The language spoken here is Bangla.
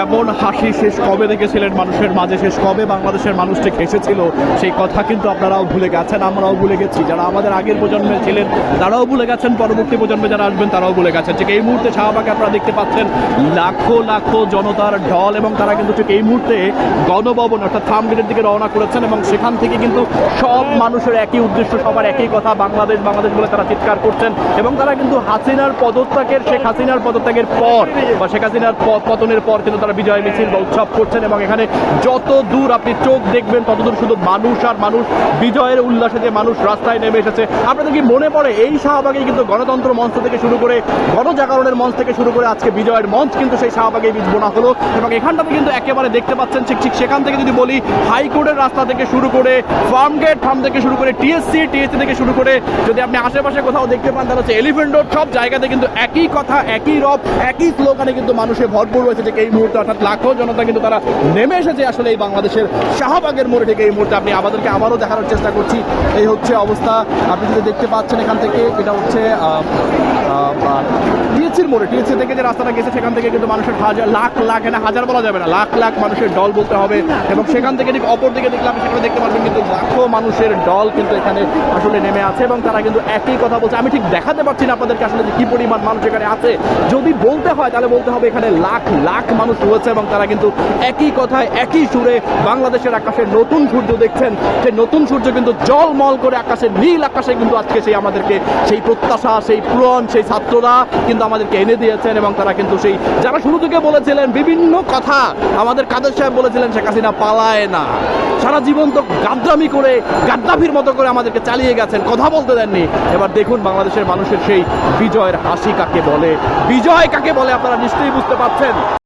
এমন হাসি শেষ কবে দেখেছিলেন মানুষের মাঝে? শেষ কবে বাংলাদেশের মানুষ ঠিক হেসেছিল? সেই কথা কিন্তু আপনারাও ভুলে গেছেন, আমরাও ভুলে গেছি। যারা আমাদের আগের প্রজন্মে ছিলেন, তারাও ভুলে গেছেন। পরবর্তী প্রজন্মে যারা আসবেন, তারাও ভুলে গেছেন। ঠিক এই মুহূর্তে শাহবাগে আপনারা দেখতে পাচ্ছেন লাখো লাখো জনতার ঢল এবং তারা কিন্তু ঠিক এই মুহূর্তে গণভবন অর্থাৎ ফার্ম গেটের দিকে রওনা করেছেন এবং সেখান থেকে কিন্তু সব মানুষের একই উদ্দেশ্য, সবার একই কথা, বাংলাদেশ বাংলাদেশ বলে তারা চিৎকার করছেন এবং তারা কিন্তু হাসিনার পদত্যাগের, শেখ হাসিনার পদত্যাগের পর বা শেখ হাসিনার পতনের পর কিন্তু তারা বিজয় মিছিল বা উৎসব করছেন এবং এখানে যত দূর আপনি চোখ দেখবেন ততদূর শুধু মানুষ আর মানুষ বিজয়ের উল্লাসে যে মানুষ রাস্তায় নেমে এসেছে। আপনাদের কি মনে পড়ে? এই শাহবাগে কিন্তু গণতন্ত্র মঞ্চ থেকে শুরু করে, গণজাগরণের মঞ্চ থেকে শুরু করে আজকে বিজয়ের মঞ্চ কিন্তু সেই শাহবাগে বোনা হলো এবং এখানটাতে কিন্তু একেবারে দেখতে পাচ্ছেন ঠিক ঠিক সেখান থেকে যদি বলি, হাইকোর্টের রাস্তা থেকে শুরু করে ফার্ম গেট ফার্ম থেকে শুরু করে, টিএসসি টিএসসি থেকে শুরু করে, যদি আপনি আশেপাশে কোথাও দেখতে পান, তাহলে হচ্ছে এলিফেন্ট রোড, সব জায়গাতে কিন্তু একই কথা, একই রব, একই স্লোগানে কিন্তু মানুষের ভরপুর রয়েছে যে এই মুহূর্তে অর্থাৎ লাখো জনতা কিন্তু তারা নেমে এসেছে আসলে এই বাংলাদেশের শাহবাগের মোড়ে থেকে এই মুহূর্তে। আপনি আমাদেরকে আবারও দেখানোর চেষ্টা করছি, এই হচ্ছে অবস্থা। আপনি যদি দেখতে পাচ্ছেন এখান থেকে, এটা হচ্ছে মোড়ে টিএসসি থেকে যে রাস্তাটা গেছে, সেখান থেকে কিন্তু মানুষের হাজার লাখ লাখ এখানে হাজার বলা যাবে না, লাখ লাখ মানুষের দল বলতে হবে। এবং সেখান থেকে ঠিক অপর দিকে দেখলে আপনি সেখানে দেখতে পারবেন কিন্তু লাখো মানুষের দল কিন্তু এখানে আসলে নেমে আছে এবং তারা কিন্তু একই কথা বলছে। আমি ঠিক দেখাতে পারছি না আপনাদেরকে আসলে যে কি পরিমাণ মানুষ এখানে আছে। যদি বলতে হয়, তাহলে বলতে হবে এখানে লাখ লাখ মানুষ রয়েছে এবং তারা কিন্তু একই কথায়, একই সুরে বাংলাদেশের আকাশে নতুন সূর্য দেখছেন। সেই নতুন সূর্য কিন্তু জলমল করে আকাশে, নীল আকাশে কিন্তু আজকে সেই আমাদেরকে সেই প্রত্যাশা, সেই পূরণ, সেই ছাত্ররা কিন্তু আমাদেরকে এনে দিয়েছেন এবং তারা কিন্তু সেই, যারা শুরু থেকে বলেছিলেন বিভিন্ন কথা, আমাদের কাদের সাহেব বলেছিলেন, শেখ হাসিনা পালায় না। সারা জীবন তো গাদ্দামি করে, গাদ্দাফির মতো করে আমাদেরকে চালিয়ে গেছেন, কথা বলতে দেননি। এবার দেখুন বাংলাদেশের মানুষের সেই বিজয়ের হাসি কাকে বলে। বিজয় কাকে বলে, আপনারা নিশ্চয়ই বুঝতে পারছেন।